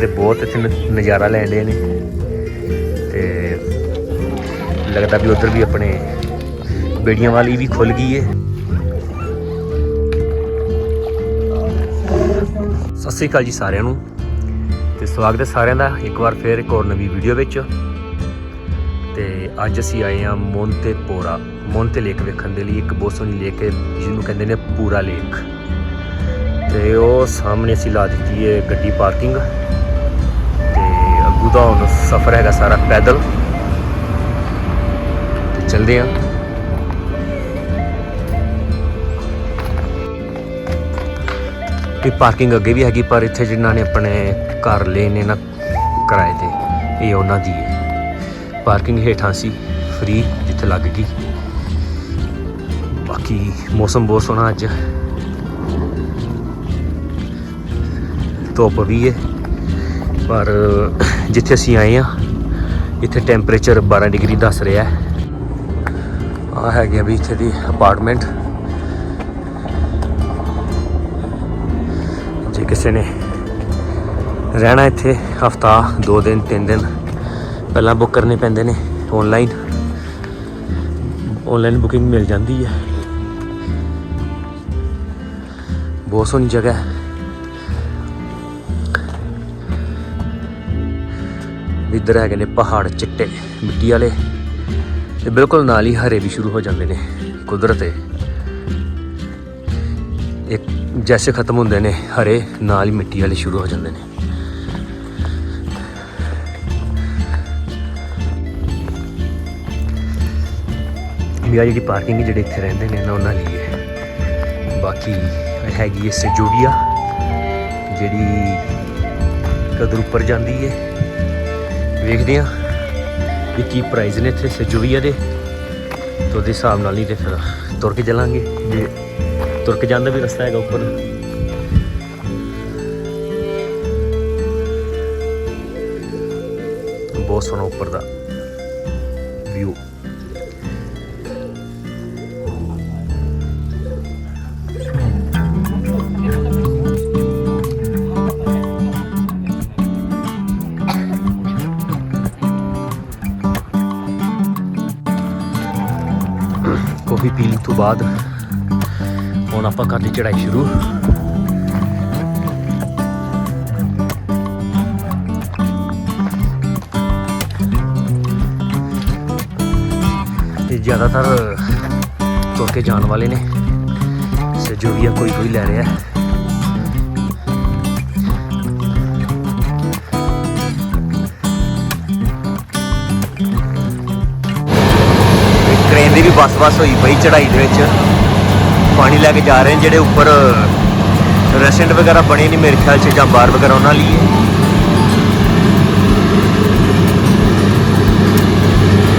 ਤੇ ਬਹੁਤ ਇੱਥੇ ਨ- ਨਜ਼ਾਰਾ ਲੈਂਦੇ ਨੇ। ਤੇ ਲੱਗਦਾ ਵੀ ਉਧਰ ਵੀ ਆਪਣੇ ਬੇੜੀਆਂ ਵਾਲੀ ਵੀ ਖੁੱਲ ਗਈ ਏ। ਸਤਿ ਸ੍ਰੀ ਅਕਾਲ ਜੀ ਸਾਰਿਆਂ ਨੂੰ। ਤੇ ਸਵਾਗਤ ਹੈ ਸਾਰਿਆਂ ਦਾ ਇੱਕ ਵਾਰ ਫੇਰ ਇੱਕ ਹੋਰ ਨਵੀਂ ਵੀਡੀਓ ਵਿੱਚ। ਤੇ ਅੱਜ ਅਸੀਂ ਆਏ ਹਾਂ ਮੋਂਤੇ ਪੋਰਾ, ਮੋਂਤੇ ਲੇਕ ਵੇਖਣ ਦੇ ਲਈ, ਇੱਕ ਬਹੁਤ ਸੋਹਣੀ ਲੇਕ ਹੈ, ਜਿਹਨੂੰ ਕਹਿੰਦੇ ਨੇ ਪੂਰਾ ਲੇਕ। ਤੇ ਉਹ ਸਾਹਮਣੇ ਅਸੀਂ ਲਾ ਦਿੱਤੀ ਹੈ ਗੱਡੀ ਪਾਰਕਿੰਗ। ਦਾ ਹੁਣ ਸਫ਼ਰ ਹੈਗਾ ਸਾਰਾ ਪੈਦਲ। ਤੇ ਚਲਦੇ ਹਾਂ ਇਹ ਪਾਰਕਿੰਗ ਅੱਗੇ ਵੀ ਹੈਗੀ, ਪਰ ਇੱਥੇ ਜਿਨ੍ਹਾਂ ਨੇ ਆਪਣੇ ਘਰ ਲਏ ਨੇ ਨਾ ਕਿਰਾਏ ਤੇ, ਇਹ ਉਹਨਾਂ ਦੀ ਹੈ। ਪਾਰਕਿੰਗ ਹੇਠਾਂ ਸੀ ਫ੍ਰੀ ਜਿੱਥੇ ਲੱਗ ਗਈ। ਬਾਕੀ ਮੌਸਮ ਬਹੁਤ ਸੋਹਣਾ ਅੱਜ। ਧੁੱਪ ਵੀ ਹੈ। ਪਰ ਜਿੱਥੇ ਅਸੀਂ ਆਏ ਆ ਇੱਥੇ ਟੈਂਪਰੇਚਰ 12 ਡਿਗਰੀ ਦੱਸ ਰਿਹਾ ਹੈ। ਆ ਹੈਗੇ ਵੀ ਇੱਥੇ ਦੀ ਅਪਾਰਟਮੈਂਟ ਜੇ ਕਿਸੇ ਨੇ ਰਹਿਣਾ ਇੱਥੇ ਹਫਤਾ 2 ਦਿਨ 3 ਦਿਨ, ਪਹਿਲਾਂ ਬੁੱਕ ਕਰਨੇ ਪੈਂਦੇ ਨੇ ਆਨਲਾਈਨ ਆਨਲਾਈਨ ਬੁਕਿੰਗ ਮਿਲ ਜਾਂਦੀ ਹੈ। ਬਹੁਤ ਸੋਹਣੀ ਜਗ੍ਹਾ ਹੈ। ਇੱਧਰ ਹੈਗੇ ਨੇ ਪਹਾੜ ਚਿੱਟੇ, ਮਿੱਟੀ ਵਾਲੇ। ਤੇ ਬਿਲਕੁਲ ਨਾਲ ਹੀ ਹਰੇ ਵੀ ਸ਼ੁਰੂ ਹੋ ਜਾਂਦੇ ਨੇ, ਕੁਦਰਤ। ਹੈ ਇੱਕ ਜੈਸੇ ਖਤਮ ਹੁੰਦੇ ਨੇ, ਹਰੇ, ਨਾਲ ਹੀ ਮਿੱਟੀ ਵਾਲੇ ਸ਼ੁਰੂ ਹੋ ਜਾਂਦੇ ਨੇ। ਵੀ ਆ ਜਿਹੜੀ ਪਾਰਕਿੰਗ ਜਿਹੜੇ ਇੱਥੇ ਰਹਿੰਦੇ ਨੇ, ਨਾ ਉਹਨਾਂ ਲਈ ਹੈ। ਬਾਕੀ ਹੈਗੀ ਹੈ ਸਜੂਡੀਆ ਜਿਹੜੀ ਕਦਰ ਉੱਪਰ ਜਾਂਦੀ ਹੈ। ਵੇਖਦੇ ਆ ਵੀ ਕੀ ਪ੍ਰਾਈਸ ਨੇ ਇੱਥੇ ਸਜੂਡੀਆ ਦੇ। ਤੇ ਉਹਦੇ ਹਿਸਾਬ ਨਾਲ ਹੀ ਤੇ ਫਿਰ ਤੁਰ ਕੇ ਚੱਲਾਂਗੇ। ਜੇ ਤੁਰ ਕੇ ਜਾਂਦਾ ਵੀ ਰਸਤਾ ਹੈਗਾ ਉੱਪਰ। ਬਹੁਤ ਸੋਹਣਾ ਉੱਪਰ ਦਾ। ਤੋਂ ਬਾਅਦ ਹੁਣ ਆਪਾਂ ਕਰ ਲਈ ਚੜਾਈ ਸ਼ੁਰੂ। ਇਹ ਜ਼ਿਆਦਾਤਰ ਤੁਰ ਕੇ ਜਾਣ ਵਾਲੇ ਨੇ। ਸਜੋਵੀਆ ਕੋਈ ਕੋਈ ਲੈ ਰਿਹਾ। ਹੈ ਟ੍ਰੇਨ ਦੀ ਵੀ ਬੱਸ-ਬੱਸ ਹੋਈ ਪਈ ਚੜ੍ਹਾਈ ਦੇ ਵਿੱਚ। ਪਾਣੀ ਲੈ ਕੇ ਜਾ ਰਹੇ ਨੇ ਜਿਹੜੇ ਉੱਪਰ ਰੈਸਟੋਰੈਂਟ ਵਗੈਰਾ ਬਣੇ ਨਹੀਂ ਮੇਰੇ ਖਿਆਲ 'ਚ ਜਾਂ ਬਾਰ ਵਗੈਰਾ ਉਹਨਾਂ ਲਈ।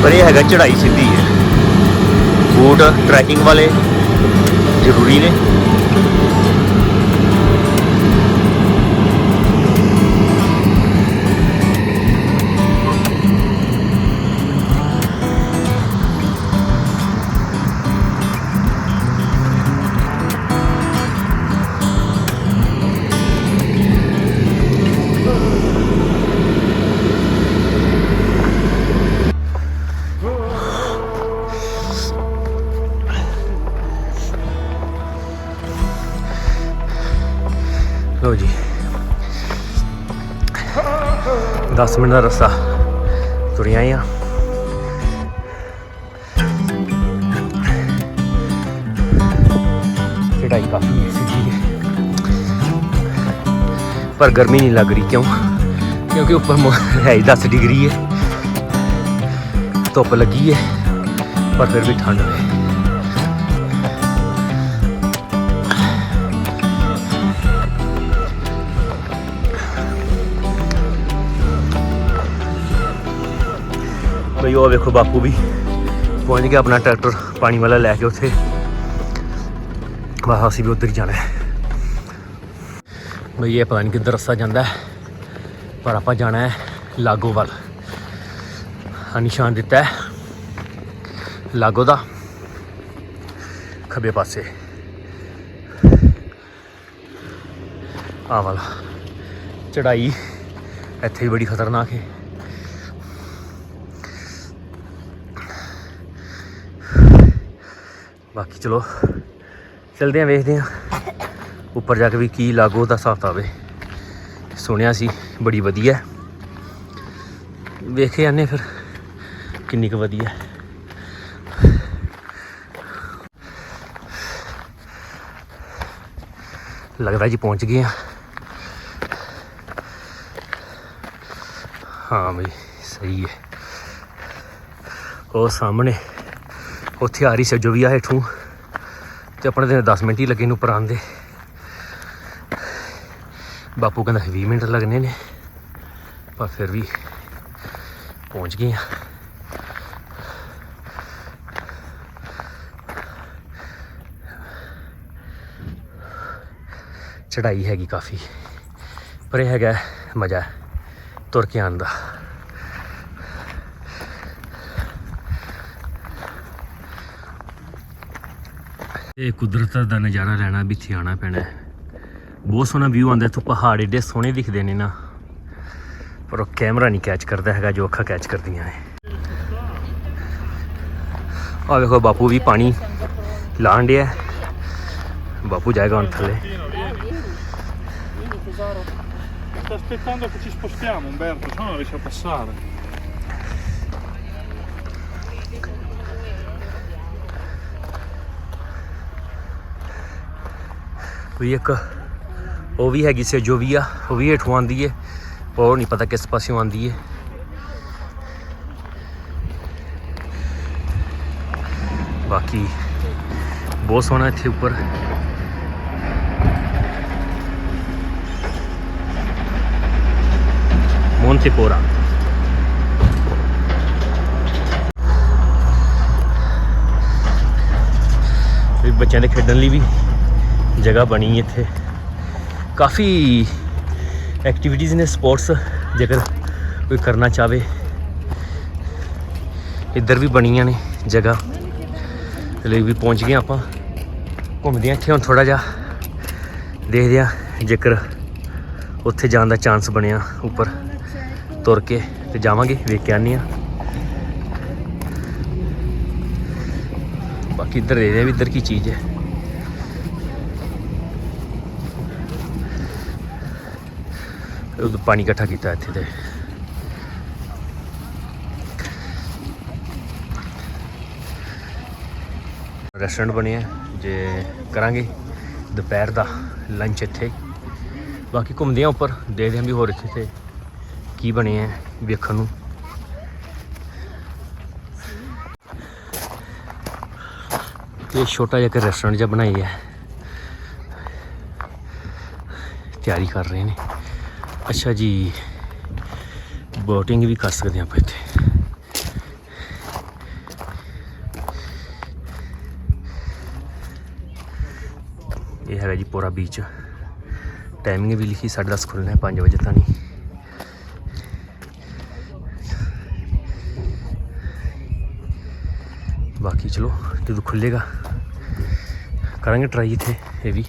ਪਰ ਇਹ ਹੈਗਾ ਚੜ੍ਹਾਈ ਸਿੱਧੀ ਹੈ। ਬੂਟ, ਟਰੈਕਿੰਗ ਵਾਲੇ ਜ਼ਰੂਰੀ ਨੇ। ਲੋ ਜੀ। 10 ਮਿੰਟ ਦਾ ਰਸਤਾ। ਤੁਰੇ ਆਏ ਆ ਚੜਾਈ ਕਾਫੀ ਸਿੱਧੀ ਹੈ ਪਰ ਗਰਮੀ ਨਹੀਂ ਲੱਗ ਰਹੀ ਕਿਉਂ? ਕਿਉਂਕਿ ਉੱਪਰ ਹੈ ਹੀ 10 ਡਿਗਰੀ ਹੈ। ਧੁੱਪ ਲੱਗੀ ਹੈ, ਪਰ ਫਿਰ ਵੀ ਠੰਡ ਹੈ। ਬਈ ਉਹ ਵੇਖੋ ਬਾਪੂ ਵੀ ਪਹੁੰਚ ਗਿਆ ਆਪਣਾ ਟਰੈਕਟਰ ਪਾਣੀ ਵਾਲਾ ਲੈ ਕੇ ਉੱਥੇ। ਬਸ ਅਸੀਂ ਵੀ ਉੱਧਰ ਹੀ ਜਾਣਾ ਹੈ। ਬਈ ਇਹ ਪਤਾ ਨਹੀਂ ਕਿੱਧਰ ਰਸਤਾ ਜਾਂਦਾ ਹੈ, ਪਰ ਆਪਾਂ ਜਾਣਾ ਹੈ ਲਾਗੋ ਵੱਲ। ਆ ਨਿਸ਼ਾਨ ਦਿੱਤਾ ਹੈ ਲਾਗੋ ਦਾ ਖੱਬੇ ਪਾਸੇ। ਆ ਵਾਲਾ। ਚੜਾਈ ਇੱਥੇ ਵੀ ਬੜੀ ਖਤਰਨਾਕ ਹੈ। ਬਾਕੀ ਚਲੋ, ਚਲਦੇ ਆਂ, ਵੇਖਦੇ ਆਂ। ਉੱਪਰ ਜਾ ਕੇ ਵੀ ਕੀ ਲਾਗੋ ਦਾ ਹਿਸਾਬ ਕਿਤਾਬ ਹੈ ਸੁਣਿਆ ਸੀ, ਬੜੀ ਵਧੀਆ। ਵੇਖੇ ਜਾਂਦੇ ਫਿਰ, ਕਿੰਨੀ ਕੁ ਵਧੀਆ। ਲੱਗਦਾ ਜੀ ਪਹੁੰਚ ਗਏ ਆ। ਹਾਂ ਬਈ, ਸਹੀ ਹੈ ਉਹ ਸਾਹਮਣੇ ਉੱਥੇ ਆ ਰਹੀ ਸਜੋ ਵੀ ਆ ਹੇਠੋਂ ਤੇ ਆਪਣੇ ਤੇ 10 ਮਿੰਟ ਹੀ ਲੱਗੇ ਨੂੰ ਉੱਪਰ ਆਉਂਦੇ ਬਾਪੂ ਕਹਿੰਦਾ 20 ਮਿੰਟ ਲੱਗਣੇ ਨੇ, ਪਰ ਫਿਰ ਵੀ ਪਹੁੰਚ ਗਏ ਆ। ਚੜਾਈ ਹੈਗੀ ਕਾਫੀ, ਪਰ ਇਹ ਹੈਗਾ ਮਜ਼ਾ ਤੁਰ ਕੇ ਆਉਣ ਦਾ। ਇਹ ਕੁਦਰਤ ਦਾ ਨਜ਼ਾਰਾ ਲੈਣਾ ਵੀ ਇੱਥੇ ਆਉਣਾ ਪੈਣਾ ਬਹੁਤ ਸੋਹਣਾ ਵਿਊ ਆਉਂਦਾ ਇੱਥੋਂ ਪਹਾੜ ਏਡੇ ਸੋਹਣੇ ਦਿਖਦੇ ਨੇ ਨਾ। ਪਰ ਉਹ ਕੈਮਰਾ ਨਹੀਂ ਕੈਚ ਕਰਦਾ ਹੈਗਾ ਜੋ ਅੱਖਾਂ ਕੈਚ ਕਰਦੀਆਂ ਨੇ। ਆ ਵੇਖੋ ਬਾਪੂ ਵੀ ਪਾਣੀ ਲਾਣ ਡਿਆ ਬਾਪੂ ਜਾਏਗਾ ਹੁਣ ਥੱਲੇ। Vieni aspettando che ci spostiamo Umberto, se no non riesce a passare. ਕੋਈ ਇੱਕ ਉਹ ਵੀ ਹੈਗੀ ਸੇ, ਜੋ ਵੀ ਆ, ਉਹ ਵੀ ਹੇਠੋਂ ਆਉਂਦੀ ਏ ਉਹ ਨਹੀਂ ਪਤਾ ਕਿਸ ਪਾਸਿਓਂ ਆਉਂਦੀ ਏ। ਬਾਕੀ ਬਹੁਤ ਸੋਹਣਾ ਇੱਥੇ ਉੱਪਰ। ਮੋਂਟੇਪੋਰਾ ਵੀ ਬੱਚਿਆਂ ਦੇ ਖੇਡਣ ਲਈ ਵੀ ਜਗ੍ਹਾ ਬਣੀ ਇੱਥੇ। ਕਾਫੀ ਐਕਟੀਵਿਟੀਜ਼ ਨੇ ਸਪੋਰਟਸ ਜੇਕਰ ਕੋਈ ਕਰਨਾ ਚਾਵੇ ਇੱਧਰ ਵੀ ਬਣੀਆਂ ਨੇ ਜਗ੍ਹਾ। ਲਈ ਵੀ ਪਹੁੰਚ ਗਏ ਆਪਾਂ। ਘੁੰਮਦੇ ਹਾਂ ਇੱਥੇ ਹੁਣ ਥੋੜਾ ਜਿਹਾ। ਦੇਖਦੇ ਹਾਂ ਜੇਕਰ ਉੱਥੇ ਜਾਣ ਦਾ ਚਾਂਸ ਬਣਿਆ ਉੱਪਰ ਤੁਰ ਕੇ ਤੇ ਜਾਵਾਂਗੇ, ਵੇਖ ਕੇ ਆਉਂਦੇ ਹਾਂ। ਬਾਕੀ ਇੱਧਰ ਦੇਖਦੇ ਹਾਂ ਵੀ ਇੱਧਰ ਕੀ ਚੀਜ਼ ਹੈ। ਉਹ ਪਾਣੀ ਇਕੱਠਾ ਕੀਤਾ ਇੱਥੇ ਤੇ। ਰੈਸਟੋਰੈਂਟ ਬਣਿਆ ਜੇ ਕਰਾਂਗੇ ਦੁਪਹਿਰ ਦਾ ਲੰਚ ਇੱਥੇ। ਬਾਕੀ ਘੁੰਮਦੇ ਆ ਉੱਪਰ, ਦੇਖਦੇ ਹਾਂ ਵੀ ਹੋਰ ਇੱਥੇ ਤੇ ਕੀ ਬਣਿਆ ਵੇਖਣ ਨੂੰ। ਇਹ ਛੋਟਾ ਜਿਹਾ ਇੱਕ ਰੈਸਟੋਰੈਂਟ ਜਿਹਾ ਬਣਾਈ ਹੈ। ਤਿਆਰੀ ਕਰ ਰਹੇ ਨੇ। ਅੱਛਾ ਜੀ ਬੋਟਿੰਗ ਵੀ ਕਰ ਸਕਦੇ ਹਾਂ ਆਪਾਂ ਇੱਥੇ। ਇਹ ਹੈਗਾ ਜੀ ਪੂਰਾ ਬੀਚ ਟਾਈਮਿੰਗ ਵੀ ਲਿਖੀ 10:30 ਖੁੱਲਣਾ ਹੈ 5 ਵਜੇ ਤਾਂ ਨਹੀਂ। ਬਾਕੀ ਚਲੋ, ਜਦੋਂ ਖੁੱਲੇਗਾ, ਕਰਾਂਗੇ ਟਰਾਈ ਇੱਥੇ, ਇਹ ਵੀ।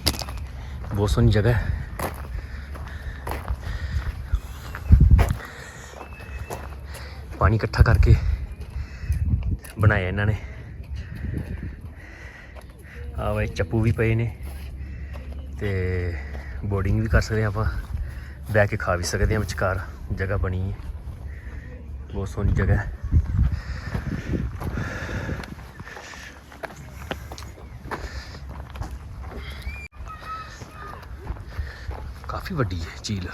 ਬਹੁਤ ਸੋਹਣੀ ਜਗ੍ਹਾ ਹੈ। ਪਾਣੀ ਇਕੱਠਾ ਕਰਕੇ ਬਣਾਇਆ ਇਹਨਾਂ ਨੇ। ਆ ਵੇ ਚੱਪੂ ਵੀ ਪਏ ਨੇ ਤੇ ਬੋਰਡਿੰਗ ਵੀ ਕਰ ਸਕਦੇ ਹਾਂ ਆਪਾਂ। ਬਹਿ ਕੇ ਖਾ ਵੀ ਸਕਦੇ ਹਾਂ ਵਿਚਕਾਰ, ਜਗ੍ਹਾ ਬਣੀ ਹੈ। ਬਹੁਤ ਸੋਹਣੀ ਜਗ੍ਹਾ ਹੈ। ਕਾਫੀ ਵੱਡੀ ਹੈ ਝੀਲ।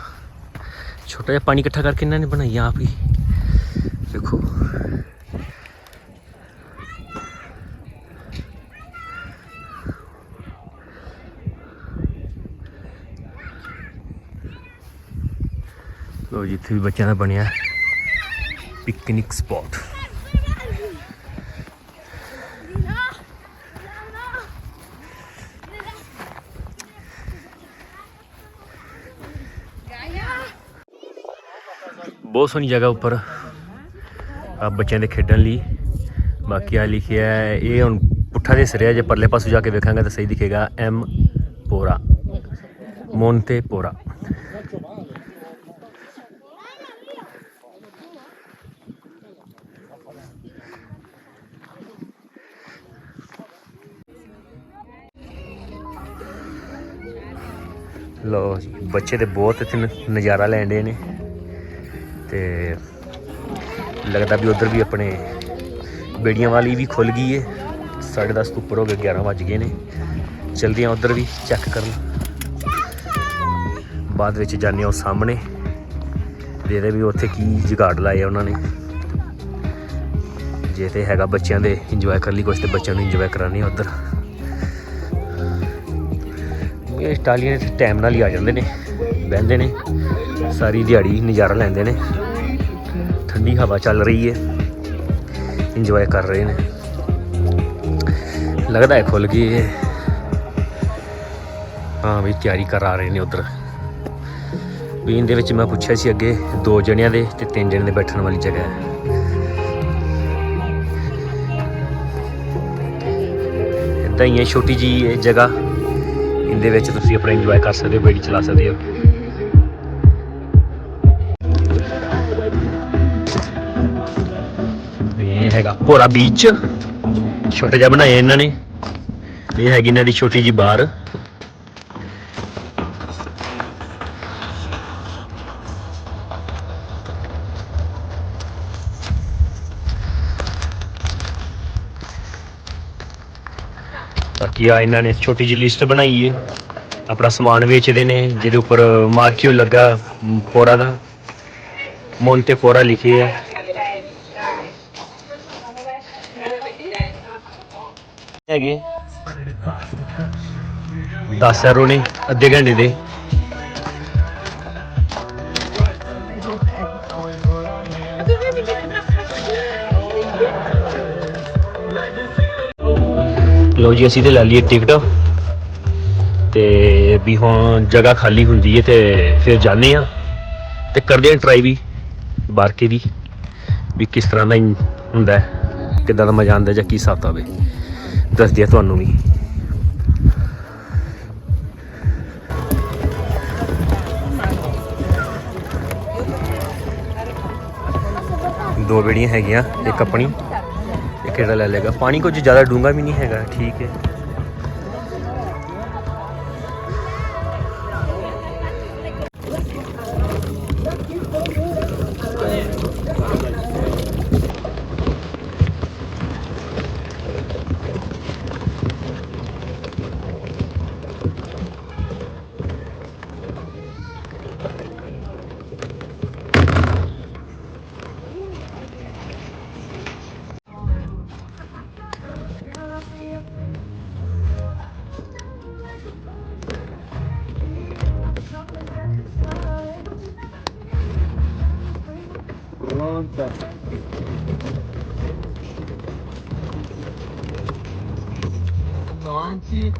ਛੋਟਾ ਜਿਹਾ ਪਾਣੀ ਇਕੱਠਾ ਕਰਕੇ ਇਹਨਾਂ ਨੇ ਬਣਾਈ ਆਪ ਹੀ। ਦੇਖੋ। ਲੋ ਜਿੱਥੇ ਵੀ ਬੱਚਿਆਂ ਦਾ ਬਣਿਆ ਪਿਕਨਿਕ ਸਪੌਟ। ਬਹੁਤ ਸੋਹਣੀ ਜਗ੍ਹਾ ਉੱਪਰ ਆ ਬੱਚਿਆਂ ਦੇ ਖੇਡਣ ਲਈ। ਬਾਕੀ ਆ ਲਿਖਿਆ ਹੈ, ਇਹ ਹੁਣ ਪੁੱਠਾ ਦੇ ਸਿਰਿਆ, ਜੇ ਪਰਲੇ ਪਾਸੋਂ ਜਾ ਕੇ ਵੇਖਾਂਗੇ ਤਾਂ ਸਹੀ ਦਿਖੇਗਾ। ਐਮ ਪੋਰਾ। ਮੋਨਤੇ ਪੋਰਾ। ਲੋ ਬੱਚੇ ਤੇ ਬਹੁਤ ਇੱਥੇ ਨਜ਼ਾਰਾ ਲੈਣ ਦੇ ਨੇ। ਤੇ ਲੱਗਦਾ ਵੀ ਉਧਰ ਵੀ ਆਪਣੇ ਬੇੜੀਆਂ ਵਾਲੀ ਵੀ ਖੁੱਲ ਗਈ ਏ। 10:30 ਤੋਂ ਉੱਪਰ ਹੋ ਗਏ 11 ਵੱਜ ਗਏ ਨੇ। ਚਲਦੇ ਆ ਉਧਰ ਵੀ ਚੈੱਕ ਕਰਨ। ਬਾਅਦ ਵਿੱਚ ਜਾਂਦੇ ਆ ਉਹ ਸਾਹਮਣੇ। ਦੇਖਦੇ ਵੀ ਉੱਥੇ ਕੀ ਜੁਗਾੜ ਲਾਏ ਆ ਉਹਨਾਂ ਨੇ। ਜੇ ਤੇ ਹੈਗਾ ਬੱਚਿਆਂ ਦੇ ਇੰਜੋਏ ਕਰਨ ਲਈ ਕੁਝ ਤੇ ਬੱਚਿਆਂ ਨੂੰ ਇੰਜੋਏ ਕਰਾਣੀ ਉਧਰ। ਇਹ ਇਟਾਲੀਅਨ ਇੱਥੇ ਟਾਈਮ ਨਾਲ ਹੀ ਆ ਜਾਂਦੇ ਨੇ। ਬਹਿੰਦੇ ਨੇ। ਸਾਰੀ ਦਿਹਾੜੀ ਨਜ਼ਾਰਾ ਲੈਂਦੇ ਨੇ। ਠੰਡੀ ਹਵਾ ਚੱਲ ਰਹੀ ਹੈ। ਇੰਜੋਏ ਕਰ ਰਹੇ ਨੇ। ਲੱਗਦਾ ਹੈ ਖੁੱਲ ਗਈ ਹੈ। ਹਾਂ ਵੀ ਤਿਆਰੀ ਕਰਾ ਰਹੇ ਨੇ ਉਧਰ। ਵੀ ਇਹਦੇ ਵਿੱਚ ਮੈਂ ਪੁੱਛਿਆ ਸੀ ਅੱਗੇ, ਦੋ ਜਣਿਆਂ ਦੇ ਤੇ ਤਿੰਨ ਜਣਿਆਂ ਦੇ ਬੈਠਣ ਵਾਲੀ ਜਗ੍ਹਾ ਹੈ। ਇਦਾਂ ਹੀ ਹੈ, ਛੋਟੀ ਜੀ ਜਗ੍ਹਾ। ਇਹਦੇ ਵਿੱਚ ਤੁਸੀਂ ਆਪਣਾ ਇੰਜੋਏ ਕਰ ਸਕਦੇ ਹੋ, ਬੇੜੀ ਚਲਾ ਸਕਦੇ ਹੋ। ਹੈਗਾ। ਪੋਰਾ ਬੀਚ ਛੋਟਾ ਜਿਹਾ ਬਣਾਇਆ ਇਹਨਾਂ ਨੇ। ਇਹ ਹੈਗੀ ਇਹਨਾਂ ਦੀ ਛੋਟੀ ਜੀ ਬਾਰ। ਬਾਕੀ ਆ ਇਹਨਾਂ ਨੇ ਛੋਟੀ ਜਿਹੀ ਲਿਸਟ ਬਣਾਈ ਹੈ ਆਪਣਾ ਸਮਾਨ ਵੇਚਦੇ ਨੇ ਜਿਹਦੇ ਉੱਪਰ ਮਾਰਕਿਓ ਲੱਗਾ ਮ, ਪੋਰਾ ਦਾ ਮੋਂਟੇ ਪੋਰਾ ਲਿਖੀ ਹੈ ਹੈਗੇ। 10 ਯੂਰੋ ਨੇ ਅੱਧੇ ਘੰਟੇ ਦੇ। ਲੋ ਜੀ, ਅਸੀਂ ਤੇ ਲੈ ਲਈਏ ਟਿਕਟ। ਤੇ ਵੀ ਹੁਣ ਜਗ੍ਹਾ ਖਾਲੀ ਹੁੰਦੀ ਹੈ ਤੇ ਫਿਰ ਜਾਂਦੇ ਆ। ਤੇ ਕਰਦੇ ਆ ਟਰਾਈ ਵੀ ਬਾਹਰ ਕੇ ਦੀ ਵੀ ਕਿਸ ਤਰ੍ਹਾਂ ਦਾ ਹੁੰਦਾ ਹੈ ਕਿੱਦਾਂ ਦਾ ਮਜ਼ਾ ਆਉਂਦਾ ਜਾਂ ਕੀ ਹਿਸਾਬ ਕਿਤਾਬ ਹੈ ਦੱਸਦੀ ਆ ਤੁਹਾਨੂੰ ਵੀ। ਦੋ ਬੇੜੀਆਂ ਹੈਗੀਆਂ, ਇੱਕ ਆਪਣੀ, ਇੱਕ ਕਿਹੜਾ ਲੈ ਲੇਗਾ ਪਾਣੀ ਕੁਝ ਜ਼ਿਆਦਾ ਡੂੰਘਾ ਵੀ ਨਹੀਂ ਹੈਗਾ, ਠੀਕ ਹੈ। Isso.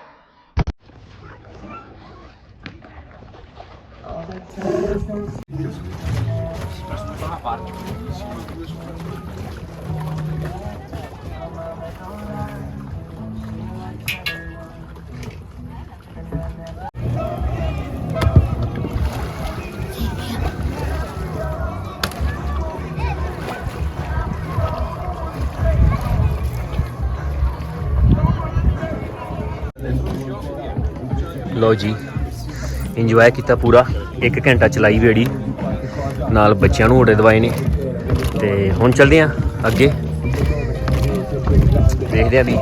ਲੋ ਜੀ ਇੰਜੋਏ ਕੀਤਾ ਪੂਰਾ। 1 ਘੰਟਾ ਚਲਾਈ ਵੇੜੀ ਨਾਲ ਬੱਚਿਆਂ ਨੂੰ ਓੜੇ ਦਵਾਏ ਨੇ। ਤੇ ਹੁਣ ਚੱਲਦੇ ਆ ਅੱਗੇ। ਦੇਖਦੇ ਆ ਵੀ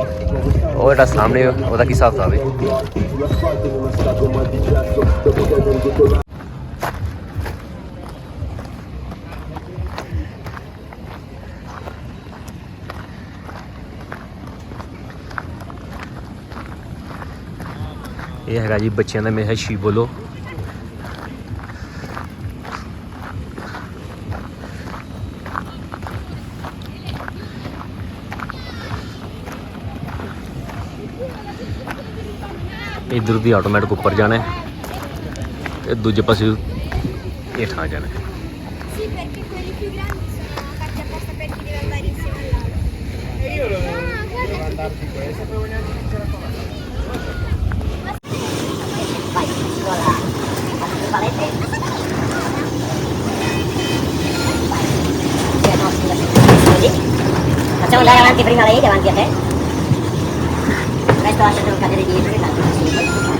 ਉਹ ਜਿਹੜਾ ਸਾਹਮਣੇ ਉਹਦਾ ਕੀ ਹਿਸਾਬ ਆਵੇ ਇਹ ਹੈਗਾ ਜੀ ਬੱਚਿਆਂ ਦਾ ਮੇਰਾ ਸ਼ੀਬੋਲੋ ਇਧਰ ਦੀ ਆਟੋਮੈਟਿਕ ਉੱਪਰ ਜਾਣਾ ਹੈ ਤੇ ਦੂਜੇ ਪਾਸੇ ਇਹ ਥਾਂ ਜਾਣਾ ਹੈ Sì, perché quelli più grandi sono fatti apposta per chi deve andare insieme all'altro. Io non guarda. Facciamo andare avanti prima lei, davanti a te. আসলে কাজে এগিয়ে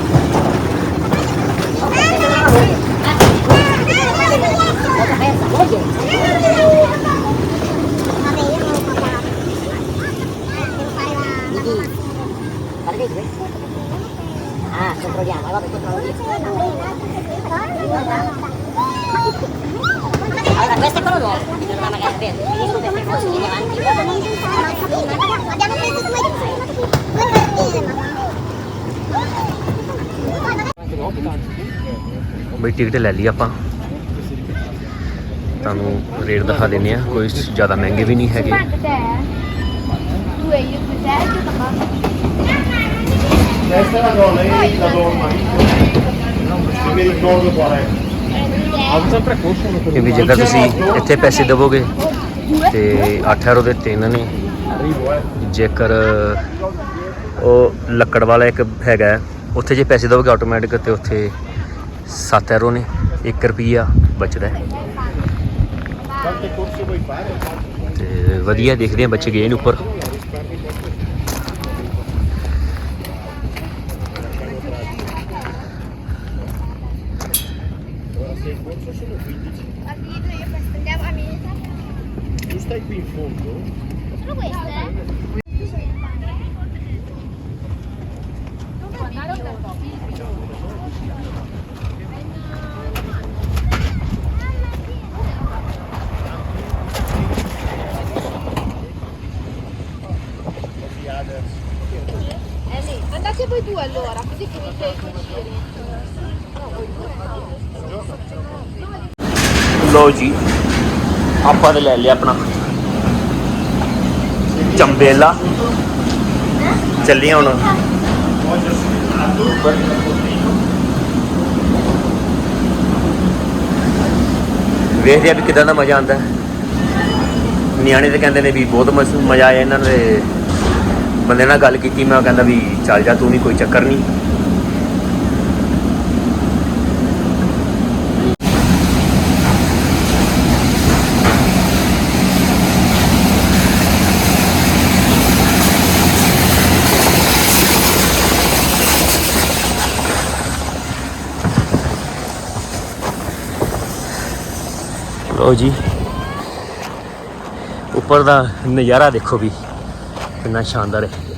ਟਿਕਟ ਲੈ ਲਈ ਆਪਾਂ। ਤੁਹਾਨੂੰ ਰੇਟ ਦਿਖਾ ਦਿੰਨੇ ਆ ਕੋਈ ਜ਼ਿਆਦਾ ਮਹਿੰਗੇ ਵੀ ਨਹੀਂ ਹੈਗੇ। Due, io due te, io papà. Questa è la donna, io la ਕਿਉਂਕਿ ਜੇਕਰ ਤੁਸੀਂ ਇੱਥੇ ਪੈਸੇ ਦੇਵੋਗੇ ਤੇ 8 ਯੂਰੋ ਦੇ ਤਿੰਨ ਨੇ। ਜੇਕਰ ਉਹ ਲੱਕੜ ਵਾਲਾ ਇੱਕ ਹੈਗਾ ਉੱਥੇ ਜੇ ਪੈਸੇ ਦੇਵੋਗੇ ਆਟੋਮੈਟਿਕ ਤੇ ਉੱਥੇ 7 ਯੂਰੋ ਨੇ 1 ਰੁਪਿਆ ਬਚਦਾ ਹੈ। Quante corse vuoi fare? ਤੇ ਵਧੀਆ ਦੇਖਦੇ ਆ ਬੱਚੇ ਗਏ ਨੇ ਉੱਪਰ Ora se il corso sono 15. Guardi voi due allora, così finite i giri. ਲੋ ਜੀ ਆਪਾਂ ਤੇ ਲੈ ਲਿਆ ਆਪਣਾ ਚੰਬੇਲਾ ਚੱਲੀਏ ਹੁਣ ਵੇਖਦੇ ਆ ਵੀ ਕਿਦਾਂ ਦਾ ਮਜ਼ਾ ਆਉਂਦਾ। ਨਿਆਣੇ ਤੇ ਕਹਿੰਦੇ ਨੇ ਵੀ ਬਹੁਤ ਮਜ਼ਾ ਆਇਆ ਇਹਨਾਂ ਦੇ ਬੰਦੇ ਨਾਲ ਗੱਲ ਕੀਤੀ, ਮੈਂ ਕਹਿੰਦਾ ਵੀ ਚੱਲ ਜਾ, ਤੂੰ ਵੀ ਕੋਈ ਚੱਕਰ ਨਹੀਂ। ਲੋ ਜੀ, ਉੱਪਰ ਦਾ ਨਜ਼ਾਰਾ ਦੇਖੋ ਵੀ। ਕਿੰਨਾ ਸ਼ਾਨਦਾਰ ਹੈ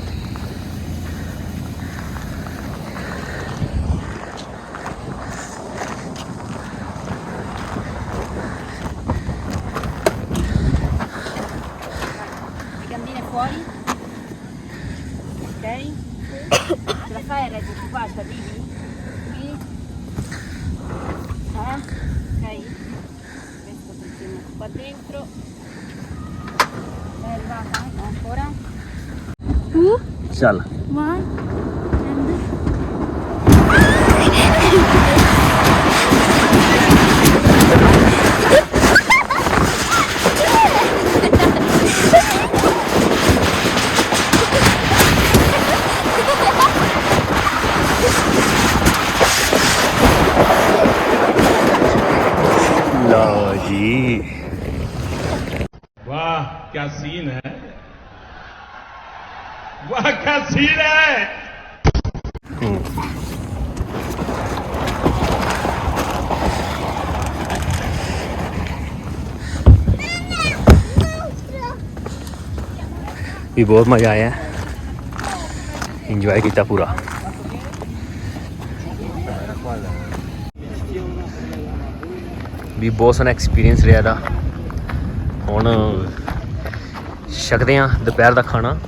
ਚੱਲ. ਲਓ ਜੀ Wow, che scene, eh? Wow, che ਵੀ ਬਹੁਤ ਮਜ਼ਾ ਆਇਆ। ਇੰਜੋਏ ਕੀਤਾ ਪੂਰਾ। ਵੀ ਬਹੁਤ ਸੋਹਣਾ ਐਕਸਪੀਰੀਅੰਸ ਰਿਹਾ ਦਾ ਹੁਣ ਛਕਦੇ ਆ ਦੁਪਹਿਰ ਦਾ ਖਾਣਾ।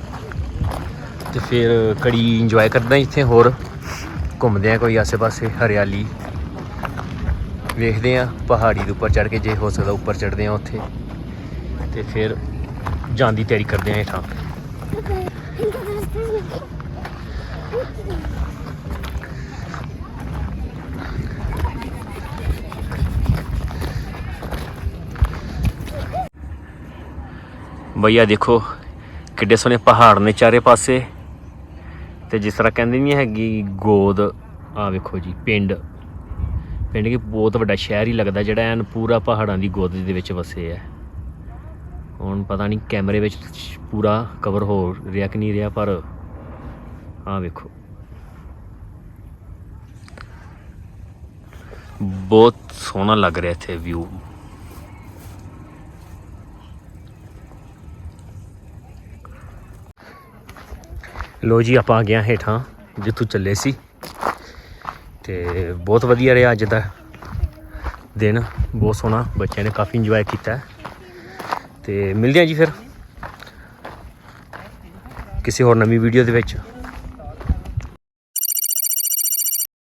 ਤੇ ਫਿਰ ਕੜੀ ਇੰਜੋਏ ਕਰਦੇ ਆ ਇੱਥੇ ਹੋਰ। ਘੁੰਮਦੇ ਆ ਕੋਈ ਆਸੇ-ਪਾਸੇ ਹਰਿਆਲੀ। ਵੇਖਦੇ ਆ ਪਹਾੜੀ ਦੇ ਉੱਪਰ ਚੜ ਕੇ ਜੇ ਹੋ ਸਕਦਾ ਉੱਪਰ ਚੜਦੇ ਆ ਉੱਥੇ। ਤੇ ਫਿਰ ਜਾਣ ਦੀ ਤਿਆਰੀ ਕਰਦੇ ਆ ਹੇਠਾਂ ਭਈਆ ਦੇਖੋ ਕਿੱਡੇ ਸੋਹਣੇ ਪਹਾੜ ਨੇ ਚਾਰੇ ਪਾਸੇ। ਤੇ ਜਿਸ ਤਰ੍ਹਾਂ ਕਹਿੰਦੇ ਨਹੀਂ ਹੈਗੀ ਗੋਦ ਆ ਵੇਖੋ ਜੀ, ਪਿੰਡ। ਪਿੰਡ ਕੀ ਬਹੁਤ ਵੱਡਾ ਸ਼ਹਿਰ ਹੀ ਲੱਗਦਾ, ਜਿਹੜਾ ਐਨ ਪੂਰਾ ਪਹਾੜਾਂ ਦੀ ਗੋਦ ਦੇ ਵਿੱਚ ਵਸੇ ਹੈ। ਹੁਣ ਪਤਾ ਨਹੀਂ ਕੈਮਰੇ ਵਿੱਚ ਪੂਰਾ ਕਵਰ ਹੋ ਰਿਹਾ ਕਿ ਨਹੀਂ ਰਿਹਾ, ਪਰ ਆ ਵੇਖੋ। ਬਹੁਤ ਸੋਹਣਾ ਲੱਗ ਰਿਹਾ ਇੱਥੇ ਵਿਊ ਲੋ ਜੀ, ਆਪਾਂ ਆ ਗਏ ਹੇਠਾਂ, ਜਿੱਥੋਂ ਚੱਲੇ ਸੀ। ਤੇ ਬਹੁਤ ਵਧੀਆ ਰਿਹਾ ਅੱਜ ਦਾ ਦਿਨ, ਬਹੁਤ ਸੋਹਣਾ, ਬੱਚਿਆਂ ਨੇ ਕਾਫੀ ਇੰਜੋਏ ਕੀਤਾ। ਤੇ ਮਿਲਦੇ ਹਾਂ ਜੀ ਫਿਰ। ਕਿਸੇ ਹੋਰ ਨਵੀਂ ਵੀਡੀਓ ਦੇ ਵਿੱਚ।